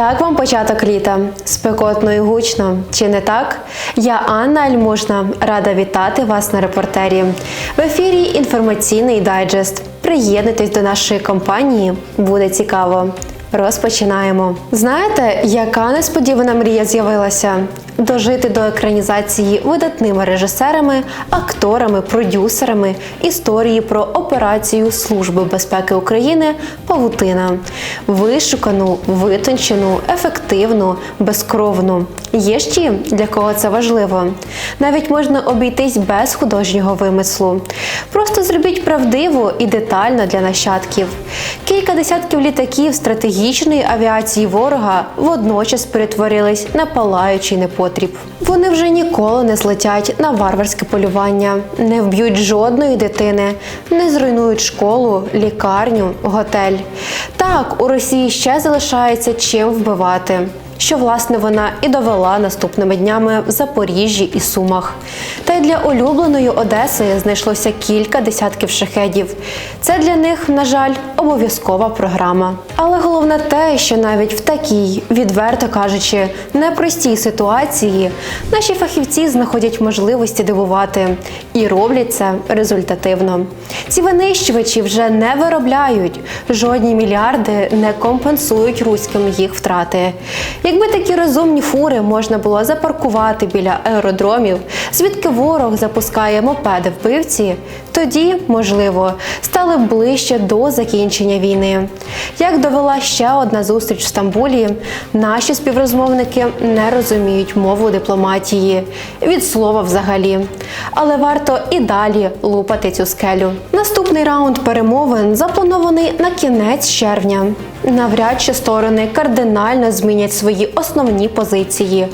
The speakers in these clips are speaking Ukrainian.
Як вам початок літа? Спекотно і гучно, чи не так? Я Анна Альмужна, рада вітати вас на репортері. В ефірі інформаційний дайджест. Приєднуйтесь до нашої компанії, буде цікаво. Розпочинаємо. Знаєте, яка несподівана мрія з'явилася? Дожити до екранізації видатними режисерами, акторами, продюсерами історії про операцію Служби безпеки України Павутина. Вишукану, витончену, ефективну, безкровну. Є ті, для кого це важливо. Навіть можна обійтись без художнього вимислу. Просто зробіть правдиво і детально для нащадків. Кілька десятків літаків стратегічної авіації ворога водночас перетворились на палаючий непотріб. Вони вже ніколи не злетять на варварське полювання, не вб'ють жодної дитини, не зруйнують школу, лікарню, готель. Так, у Росії ще залишається чим вбивати що власне вона і довела наступними днями в Запоріжжі і Сумах. Для улюбленої Одеси знайшлося кілька десятків шахедів. Це для них, на жаль, обов'язкова програма. Але головне те, що навіть в такій, відверто кажучи, непростій ситуації наші фахівці знаходять можливості дивувати і роблять це результативно. Ці винищувачі вже не виробляють, жодні мільярди не компенсують руським їх втрати. Якби такі розумні фури можна було запаркувати біля аеродромів, звідки ворог запускає мопеди вбивці, тоді, можливо, стали ближче до закінчення війни. Як довела ще одна зустріч в Стамбулі, наші співрозмовники не розуміють мову дипломатії від слова взагалі. Але варто і далі лупати цю скелю. Наступний раунд перемовин запланований на кінець червня. Навряд чи сторони кардинально змінять свої основні позиції.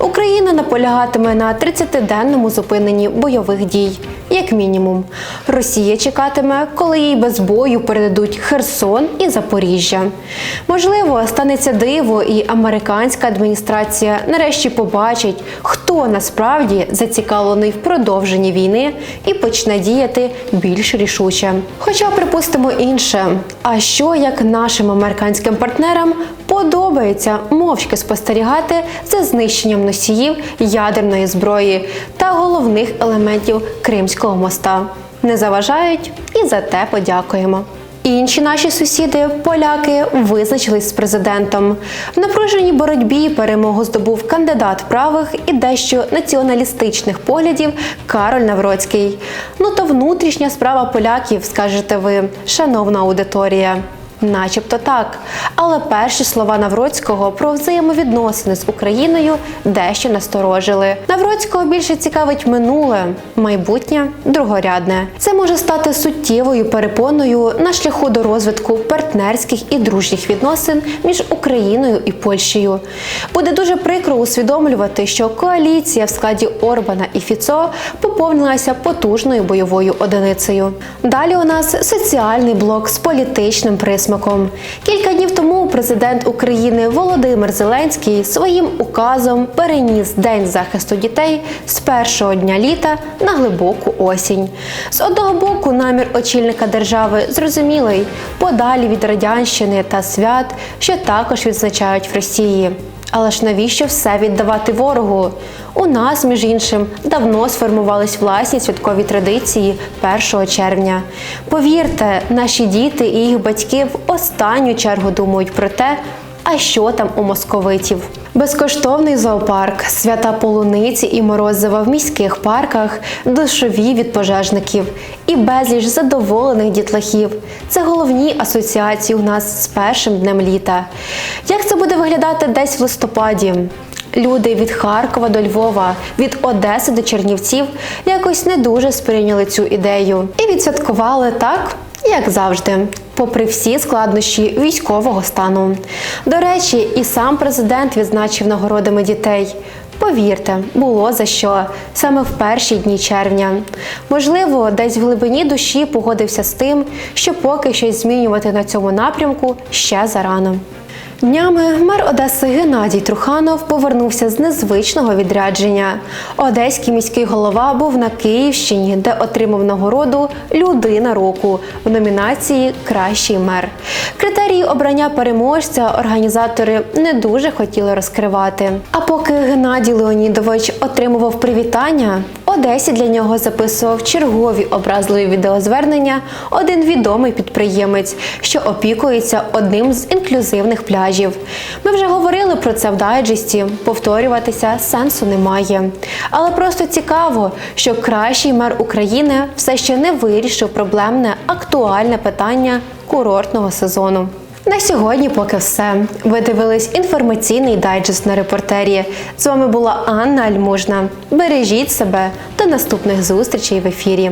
Україна наполягатиме на 30-денному зупиненні бойових дій, як мінімум. Росія чекатиме, коли їй без бою передадуть Херсон і Запоріжжя. Можливо, станеться диво, і американська адміністрація нарешті побачить, хто насправді зацікавлений в продовженні війни і почне діяти більш рішуче. Хоча припустимо інше, а що як нашим американським партнерам подобається мовчки спостерігати за знищенням носіїв ядерної зброї та головних елементів Кримського моста. Не заважають і за те подякуємо. Інші наші сусіди, поляки, визначились з президентом. В напруженій боротьбі перемогу здобув кандидат правих і дещо націоналістичних поглядів Кароль Навроцький. Ну то внутрішня справа поляків, скажете ви, шановна аудиторія. Начебто так. Але перші слова Навроцького про взаємовідносини з Україною дещо насторожили. Навроцького більше цікавить минуле, майбутнє другорядне. Це може стати суттєвою перепоною на шляху до розвитку партнерських і дружніх відносин між Україною і Польщею. Буде дуже прикро усвідомлювати, що коаліція в складі Орбана і Фіцо поповнилася потужною бойовою одиницею. Далі у нас соціальний блок з політичним присмаком присмаком. Кілька днів тому президент України Володимир Зеленський своїм указом переніс День захисту дітей з першого дня літа на глибоку осінь. З одного боку, намір очільника держави зрозумілий подалі від радянщини та свят, що також відзначають в Росії. Але ж навіщо все віддавати ворогу? У нас, між іншим, давно сформувались власні святкові традиції 1 червня. Повірте, наші діти і їх батьки в останню чергу думають про те, а що там у московитів. Безкоштовний зоопарк, свята полуниці і морозива в міських парках, душові від пожежників і безліч задоволених дітлахів. Це головні асоціації у нас з першим днем літа. Як це буде виглядати десь в листопаді? Люди від Харкова до Львова, від Одеси до Чернівців якось не дуже сприйняли цю ідею і відсвяткували так, як завжди, попри всі складнощі військового стану. До речі, і сам президент відзначив нагородами дітей. Повірте, було за що саме в перші дні червня. Можливо, десь в глибині душі погодився з тим, що поки щось змінювати на цьому напрямку ще зарано. Днями мер Одеси Геннадій Труханов повернувся з незвичного відрядження. Одеський міський голова був на Київщині, де отримав нагороду Людина року в номінації Кращий мер. Критерії обрання переможця організатори не дуже хотіли розкривати. А поки Геннадій Леонідович отримував привітання, Одесі для нього записував чергові образливі відеозвернення один відомий підприємець, що опікується одним з інклюзивних пляжів. Ми вже говорили про це в дайджесті, повторюватися сенсу немає. Але просто цікаво, що кращий мер України все ще не вирішив проблемне актуальне питання курортного сезону. На сьогодні поки все. Ви дивились інформаційний дайджест на репортері. З вами була Анна Альмужна. Бережіть себе до наступних зустрічей в ефірі.